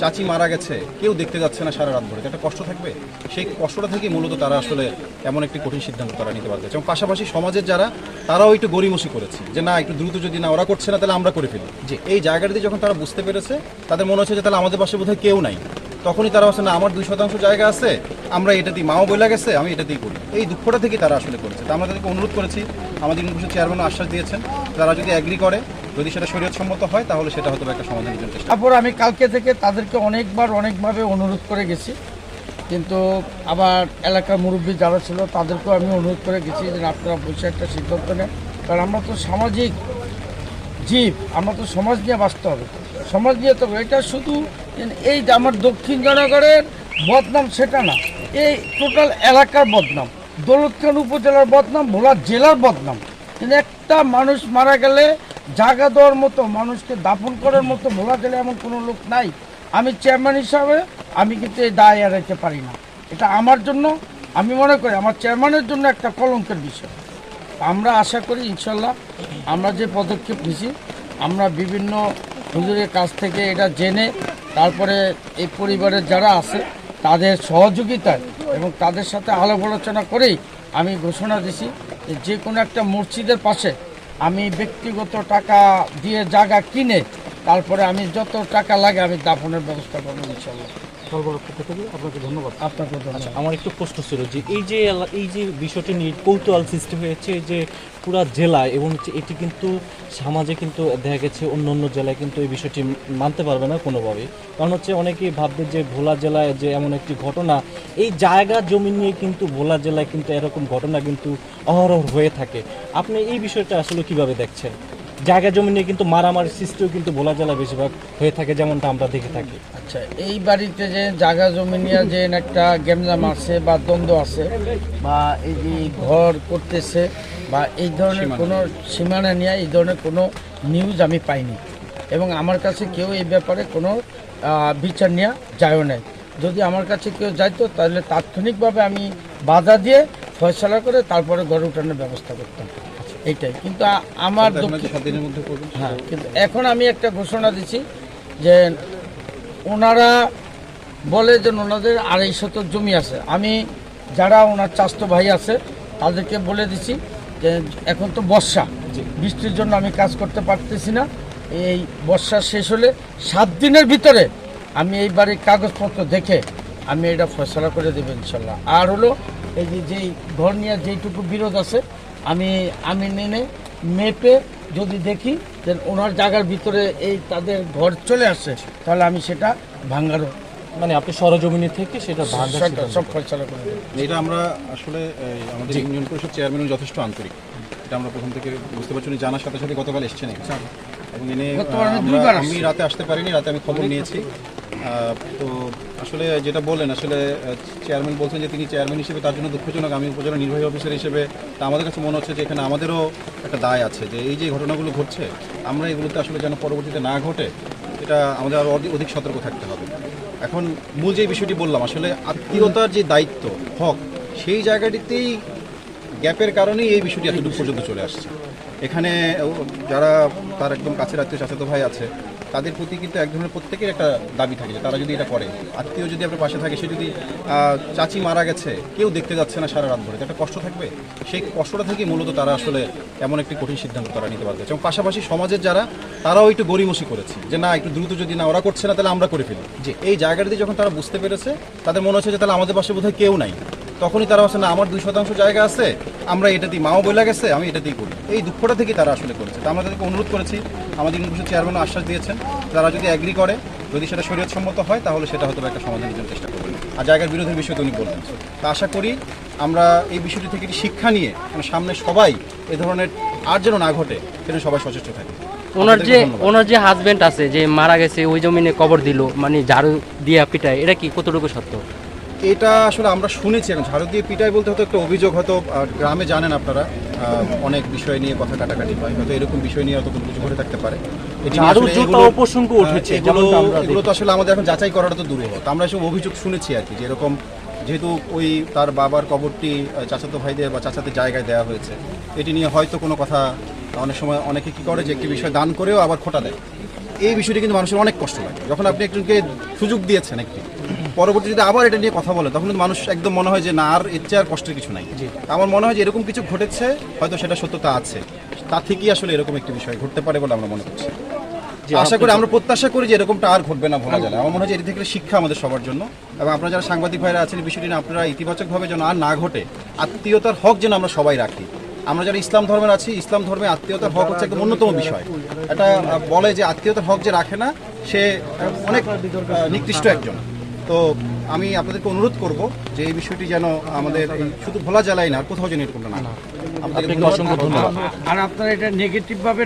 চাচি মারা গেছে, কেউ দেখতে যাচ্ছে না সারা রাত ধরে। একটা কষ্ট থাকবে? সেই কষ্টটা থেকেই মূলত তারা আসলে এমন একটি কঠিন সিদ্ধান্ত তারা নিতে পারবে। এবং পাশাপাশি সমাজের যারা, তারাও একটু গরিমসি করেছে, যে না, একটু দ্রুত যদি না, ওরা করছে না, তাহলে আমরা করে ফেলি। যে এই জায়গাটাতে যখন তারা বুঝতে পেরেছে, তাদের মনে হচ্ছে যে তাহলে আমাদের পাশে বোধহয় কেউ নাই। তখনই তারা হচ্ছে না, আমার দুই শতাংশ জায়গা আছে, আমরা এটা এটাতেই মাও বলে গেছে, আমি এটা এটাতেই করি। এই দুঃখটা থেকেই তারা আসলে করেছে। তা আমরা তাদেরকে অনুরোধ করেছি, আমাদের ইউনিভার্সিটি চেয়ারম্যান আশ্বাস দিয়েছেন, তারা যদি অ্যাগ্রি করে যদি সেটা শরীয়তসম্মত হয়, তাহলে সেটা হয়তো একটা সমাধানের জন্য চেষ্টা তারপর আমি কালকে থেকে তাদেরকে অনেকবার, অনেকভাবে অনুরোধ করে গেছি। কিন্তু আবার এলাকার মুরব্বী যারা ছিল, তাদেরকেও আমি অনুরোধ করে গেছি যে আপনারা বসে একটা সিদ্ধান্ত নেন। কারণ আমরা তো সামাজিক জীব, আমরা তো সমাজ নিয়ে বাঁচতে হবে। সমাজ নিয়ে তো এটা শুধু এই যে আমার দক্ষিণ জনগণের বদনাম, সেটা না। এই টোটাল এলাকার বদনাম, দৌলতখান উপজেলার বদনাম, ভোলা জেলার বদনাম। কিন্তু একটা মানুষ মারা গেলে জায়গা দেওয়ার মতো মানুষকে দাফন করার মতো ভোলা জেলায় এমন কোনো লোক নাই। আমি চেয়ারম্যান হিসাবে আমি কিন্তু এই দায় এড়াইতে পারি না। এটা আমার জন্য, আমি মনে করি আমার চেয়ারম্যানের জন্য একটা কলঙ্কের বিষয়। আমরা আশা করি ইনশাল্লাহ আমরা যে পদক্ষেপ নিছি, আমরা বিভিন্ন হুজুরের কাছ থেকে এটা জেনে তারপরে এই পরিবারের যারা আছে, তাদের সহযোগিতায় এবং তাদের সাথে আলাপ আলোচনা করেই আমি ঘোষণা দিছি যে কোনো একটা মসজিদের পাশে আমি ব্যক্তিগত টাকা দিয়ে জায়গা কিনে, তারপরে আমি যত টাকা লাগে আমি দাফনের ব্যবস্থা করব ইনশাল্লাহ। সর্বরক্ষের পক্ষ থেকে আপনাকে ধন্যবাদ। আপনাকে ধন্যবাদ। আমার একটু প্রশ্ন ছিল যে এই যে এই যে বিষয়টি নিয়ে কৌতূহল সৃষ্টি হয়েছে যে পুরা জেলায় এবং হচ্ছে এটি কিন্তু সমাজে কিন্তু দেখা গেছে অন্য অন্য জেলায় কিন্তু এই বিষয়টি মানতে পারবে না কোনোভাবে। কারণ হচ্ছে অনেকেই ভাববে যে ভোলা জেলায় যে এমন একটি ঘটনা এই জায়গা জমি নিয়ে কিন্তু ভোলা জেলায় কিন্তু এরকম ঘটনা কিন্তু অহরহ হয়ে থাকে। আপনি এই বিষয়টা আসলে কীভাবে দেখছেন? জায়গা জমি নিয়ে কিন্তু মারামারি সৃষ্টিও কিন্তু ভোলা জেলা বেশিরভাগ হয়ে থাকে যেমনটা আমরা দেখে থাকি। আচ্ছা এই বাড়িতে যে জায়গা জমি নিয়ে যে একটা গেমজাম আছে বা দ্বন্দ্ব আছে বা এই যে ঘর করতেছে বা এই ধরনের কোনো সীমানা নিয়ে এই ধরনের কোনো নিউজ আমি পাইনি। এবং আমার কাছে কেউ এই ব্যাপারে কোনো বিচার নেওয়া যায়ও নাই। যদি আমার কাছে কেউ যাইতো তাহলে তাৎক্ষণিকভাবে আমি বাধা দিয়ে ফয়সলা করে তারপরে ঘর উঠানোর ব্যবস্থা করতাম। এইটাই। কিন্তু আমার হ্যাঁ কিন্তু এখন আমি একটা ঘোষণা দিচ্ছি যে ওনারা বলে যে ওনাদের আড়াই শত জমি আছে। আমি যারা ওনার চাস্ত ভাই আছে তাদেরকে বলে দিছি যে এখন তো বর্ষা। বৃষ্টির জন্য আমি কাজ করতে পারতেছি না। এই বর্ষা শেষ হলে সাত দিনের ভিতরে আমি এই বাড়ির কাগজপত্র দেখে আমি এটা ফয়সলা করে দেবো ইনশাল্লাহ। আর হলো এই যে যেই ঘর নিয়ে যেইটুকু বিরোধ আছে আমি আমি নেনে মেপে যদি দেখি যে ওনার জায়গার ভিতরে এই তাদের ঘর চলে আসে তাহলে আমি সেটা ভাঙ্গারও মানে আপনি সরজমিনী থেকে সেটা সব- ফয়সলা করে এটা আমরা আসলে আমাদের ইউনিয়ন পরিষদ চেয়ারম্যান যথেষ্ট আন্তরিক। এটা আমরা প্রথম থেকে বুঝতে পারছি উনি জানার সাথে সাথে গতকাল এসছেন এখানে। এবং এনে আমি আসছি। রাতে আসতে পারিনি রাতে আমি খবর নিয়েছি। তো আসলে যেটা বললেন, আসলে চেয়ারম্যান বলছেন যে তিনি চেয়ারম্যান হিসেবে তার জন্য দুঃখজনক। আমি উপজেলা নির্বাহী অফিসার হিসেবে, তা আমাদের কাছে মনে হচ্ছে যে এখানে আমাদেরও একটা দায় আছে যে এই যে ঘটনাগুলো ঘটছে, আমরা এগুলোতে আসলে যেন পরবর্তীতে না ঘটে, এটা আমাদের আরও অধিক- সতর্ক থাকতে হবে। এখন মূল যে বিষয়টি বললাম, আসলে আত্মীয়তার যে দায়িত্ব, হক, সেই জায়গাটিতেই গ্যাপের কারণেই এই বিষয়টি এতটুকু পর্যন্ত চলে আসছে। এখানে যারা তার একদম কাছের আত্মীয়, চাচাতো ভাই আছে তাদের প্রতি কিন্তু এক ধরনের প্রত্যেকের একটা দাবি থাকে যে তারা যদি এটা করে। আত্মীয় যদি আপনার পাশে থাকে, সে যদি চাচি মারা গেছে, কেউ দেখতে যাচ্ছে না সারা রাত ধরে। একটা কষ্ট থাকবে? সেই কষ্টটা থেকেই মূলত তারা আসলে এমন একটি কঠিন সিদ্ধান্ত তারা নিতে পারবে। এবং পাশাপাশি সমাজের যারা, তারাও একটু গরিমসি করেছে যে, না, একটু দ্রুত যদি না ওরা করছে না, তাহলে আমরা করে ফেলি। যে, এই জায়গাটিতে যখন তারা বুঝতে পেরেছে, তাদের মনে হচ্ছে যে, তাহলে আমাদের পাশে বোধহয় কেউ নাই। তখনই তারা না আমার দুই শতাংশ জায়গা আছে আমরা এটাতেই মাও বলে গেছে আমি এটাতেই করি। এই দুঃখটা থেকেই তারা আসলে করেছে। তা আমরা তাদেরকে অনুরোধ করেছি আমাদের ইউনিভার্সিটি চেয়ারম্যান আশ্বাস দিয়েছেন তারা যদি অ্যাগ্রি করে যদি সেটা শরীয়তসম্মত হয় তাহলে সেটা হয়তো একটা সমাধানের জন্য চেষ্টা করবেন। আর জায়গার বিরোধের বিষয়ে তো উনি বললেন। তা আশা করি আমরা এই বিষয়টি থেকে শিক্ষা নিয়ে মানে সামনে সবাই এ ধরনের আর যেন না ঘটে সেটা সবাই সচেষ্ট থাকে। ওনার যে ওনার যে হাজবেন্ড আছে যে মারা গেছে ওই জমিনে কবর দিল মানে ঝাড়ু দিয়ে পিটায় এটা কি কতটুকু সত্য? এটা আসলে আমরা শুনেছি এখন। ঝাড়ু দিয়ে পিটাই বলতে হয়তো একটা অভিযোগ হয়তো গ্রামে জানেন আপনারা অনেক বিষয় নিয়ে কথা কাটাকাটি হয়। হয়তো এরকম বিষয় নিয়ে হয়তো কিছু ঘটে থাকতে পারে। এগুলো- উঠেছে তো আসলে আমাদের এখন যাচাই করাটা তো দূরে তো আমরা এসব অভিযোগ শুনেছি আর কি যে এরকম যেহেতু ওই তার বাবার কবরটি চাচাতো ভাইদের বা চাচাতে জায়গায় দেওয়া হয়েছে এটি নিয়ে হয়তো কোনো কথা অনেক সময় অনেকে কি করে যে একটি বিষয় দান করেও আবার খোটা দেয়। এই বিষয়টি কিন্তু মানুষের অনেক কষ্ট লাগে। যখন আপনি একজনকে সুযোগ দিয়েছেন একটি পরবর্তী যদি আবার এটা নিয়ে কথা বলে তখন কিন্তু মানুষ একদম মনে হয় যে না আর এর চেয়ে আর কষ্টের কিছু নাই। আমার মনে হয় যে এরকম কিছু ঘটেছে হয়তো সেটা সত্যতা আছে। তা থেকেই আসলে এরকম একটি বিষয় ঘটতে পারে বলে আমরা মনে করছি। আশা করি আমরা প্রত্যাশা করি যে এরকমটা আর ঘটবে না ভোলা যায় আমার মনে হয় যে এটি থেকে শিক্ষা আমাদের সবার জন্য। এবং আপনারা যারা সাংবাদিক ভাইরা আছেন বিষয়টি নিয়ে আপনারা ইতিবাচকভাবে যেন আর না ঘটে আত্মীয়তার হক যেন আমরা সবাই রাখি। আমরা যারা ইসলাম ধর্মের আছি ইসলাম ধর্মে আত্মীয়তার হক হচ্ছে একদম অন্যতম বিষয়। এটা বলে যে আত্মীয়তার হক যে রাখে না সে অনেক নিকৃষ্ট একজন। তো আমি আপনাদেরকে অনুরোধ করব যে এই বিষয়টি যেন আমাদের এই শুধু ভোলা জেলায় না আর কোথাও যেন এরকম না আপনাদের আপনাদেরকে অসংখ্য ধন্যবাদ। আর আপনারা এটা নেগেটিভ ভাবে